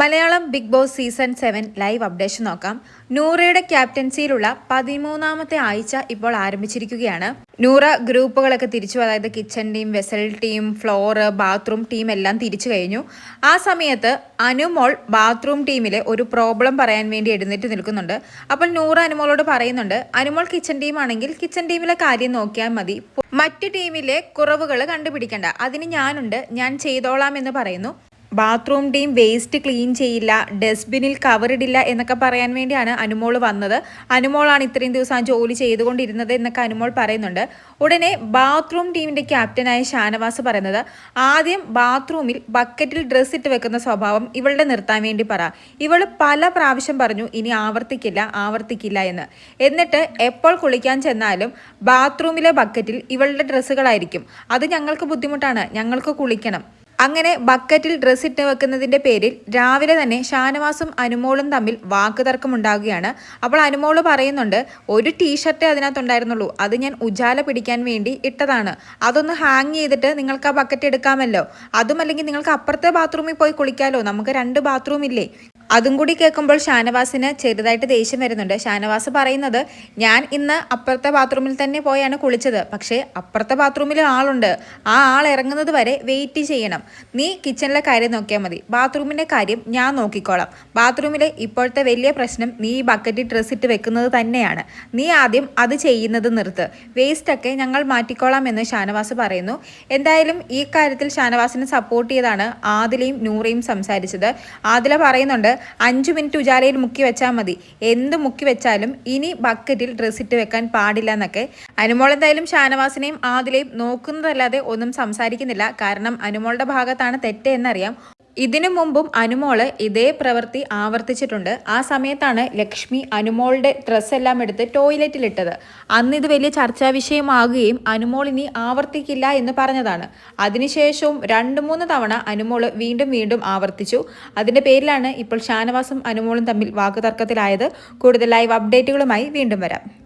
Malayalam Bigg Boss season seven live updation നോക്കാം. നൂറയുടെ ക്യാപ്റ്റൻസിയിലുള്ള പതിമൂന്നാമത്തെ ആഴ്ച ഇപ്പോൾ ആരംഭിച്ചിരിക്കുകയാണ്. നൂറ ഗ്രൂപ്പുകളൊക്കെ തിരിച്ചു അതായത് kitchen team vessel team floor bathroom team എല്ലാം തിരിച്ചു കഴിഞ്ഞു. ആ സമയത്ത് അനുമോൾ ബാത്റൂം ടീമിലെ ഒരു പ്രോബ്ലം പറയാൻ വേണ്ടി എഴുന്നേറ്റ് നിൽക്കുന്നുണ്ട്. അപ്പോൾ നൂറ അനുമോളോട് പറയുന്നുണ്ട് അനുമോൾ കിച്ചൺ ടീം ആണെങ്കിൽ കിച്ചൺ ടീമിലെ കാര്യം നോക്കിയാൽ മതി. മറ്റ് ടീമിലെ കുറവുകൾ കണ്ടുപിടിക്കണ്ട. അതിന് ഞാനുണ്ട് ഞാൻ ചെയ്തോളാം എന്ന് പറയുന്നു. ബാത്റൂം ടീം വേസ്റ്റ് ക്ലീൻ ചെയ്യില്ല ഡസ്റ്റ്ബിനിൽ കവറിടില്ല എന്നൊക്കെ പറയാൻ വേണ്ടിയാണ് അനുമോൾ വന്നത്. അനുമോളാണ് ഇത്രയും ദിവസം ജോലി ചെയ്തുകൊണ്ടിരുന്നത് എന്നൊക്കെ അനുമോൾ പറയുന്നുണ്ട്. ഉടനെ ബാത്റൂം ടീമിന്റെ ക്യാപ്റ്റനായ ഷാനവാസ് പറയുന്നത് ആദ്യം ബാത്റൂമിൽ ബക്കറ്റിൽ ഡ്രസ്സ് ഇട്ട് വെക്കുന്ന സ്വഭാവം ഇവളുടെ നിർത്താൻ വേണ്ടി പറ. ഇവൾ പല പ്രാവശ്യം പറഞ്ഞു ഇനി ആവർത്തിക്കില്ല ആവർത്തിക്കില്ല എന്ന്. എന്നിട്ട് എപ്പോൾ കുളിക്കാൻ ചെന്നാലും ബാത്റൂമിലെ ബക്കറ്റിൽ ഇവളുടെ ഡ്രസ്സുകളായിരിക്കും. അത് ഞങ്ങൾക്ക് ബുദ്ധിമുട്ടാണ് ഞങ്ങൾക്ക് കുളിക്കണം. അങ്ങനെ ബക്കറ്റിൽ ഡ്രസ്സ് ഇട്ട് വെക്കുന്നതിന്റെ പേരിൽ രാവിലെ തന്നെ ഷാനവാസും അനുമോളും തമ്മിൽ വാക്കുതർക്കം ഉണ്ടാകുകയാണ് അപ്പോൾ അനുമോൾ പറയുന്നുണ്ട് ഒരു ടീഷർട്ടേ അതിനകത്തുണ്ടായിരുന്നുള്ളൂ. അത് ഞാൻ ഉജാല പിടിക്കാൻ വേണ്ടി ഇട്ടതാണ്. അതൊന്ന് ഹാങ് ചെയ്തിട്ട് നിങ്ങൾക്ക് ആ ബക്കറ്റ് എടുക്കാമല്ലോ. അതും അല്ലെങ്കിൽ നിങ്ങൾക്ക് അപ്പുറത്തെ ബാത്റൂമിൽ പോയി കുളിക്കാമല്ലോ നമുക്ക് രണ്ട് ബാത്റൂം ഇല്ലേ? അതും കൂടി കേൾക്കുമ്പോൾ ഷാനവാസിന് ചെറുതായിട്ട് ദേഷ്യം വരുന്നുണ്ട്. ഷാനവാസ് പറയുന്നത് ഞാൻ ഇന്ന് അപ്പുറത്തെ ബാത്റൂമിൽ തന്നെ പോയാണ് കുളിച്ചത്. പക്ഷേ അപ്പുറത്തെ ബാത്റൂമിൽ ആളുണ്ട്. ആ ആൾ ഇറങ്ങുന്നത് വരെ വെയിറ്റ് ചെയ്യണം. നീ കിച്ചണിലെ കാര്യം നോക്കിയാൽ മതി. ബാത്റൂമിന്റെ കാര്യം ഞാൻ നോക്കിക്കോളാം. ബാത്റൂമിലെ ഇപ്പോഴത്തെ വലിയ പ്രശ്നം നീ ഈ ബക്കറ്റിൽ ഡ്രസ്സ് ഇട്ട് വെക്കുന്നത് തന്നെയാണ്. നീ ആദ്യം അത് ചെയ്യുന്നത് നിർത്ത്. വേസ്റ്റൊക്കെ ഞങ്ങൾ മാറ്റിക്കോളാം എന്ന് ഷാനവാസ് പറയുന്നു. എന്തായാലും ഈ കാര്യത്തിൽ ഷാനവാസിനെ സപ്പോർട്ട് ചെയ്താണ് ആദിലയും നൂറയും സംസാരിച്ചത്. ആദില പറയുന്നുണ്ട് അഞ്ചു മിനിറ്റ് ഉജാലയിൽ മുക്കി വെച്ചാൽ മതി. എന്ത് മുക്കി വെച്ചാലും ഇനി ബക്കറ്റിൽ ഡ്രസ് ഇട്ട് വെക്കാൻ പാടില്ല എന്നൊക്കെ. അനുമോൾ എന്തായാലും ഷാനവാസിനെയും ആതിലെയും നോക്കുന്നതല്ലാതെ ഒന്നും സംസാരിക്കുന്നില്ല. കാരണം അനുമോളുടെ ഭാഗത്താണ് തെറ്റ് എന്നറിയാം ഇതിനു മുമ്പും അനുമോൾ ഇതേ പ്രവൃത്തി ആവർത്തിച്ചിട്ടുണ്ട്. ആ സമയത്താണ് ലക്ഷ്മി അനുമോളുടെ ഡ്രസ്സെല്ലാം എടുത്ത് ടോയ്ലറ്റിലിട്ടത്. അന്ന് ഇത് വലിയ ചർച്ചാ വിഷയമാകുകയും അനുമോൾ ഇനി ആവർത്തിക്കില്ല എന്ന് പറഞ്ഞതാണ്. അതിനുശേഷവും രണ്ട് മൂന്ന് തവണ അനുമോൾ വീണ്ടും വീണ്ടും ആവർത്തിച്ചു. അതിന്റെ പേരിലാണ് ഇപ്പോൾ ഷാനവാസും അനുമോളും തമ്മിൽ വാക്കുതർക്കത്തിലായത്. കൂടുതൽ ലൈവ് അപ്ഡേറ്റുകളുമായി വീണ്ടും വരാം.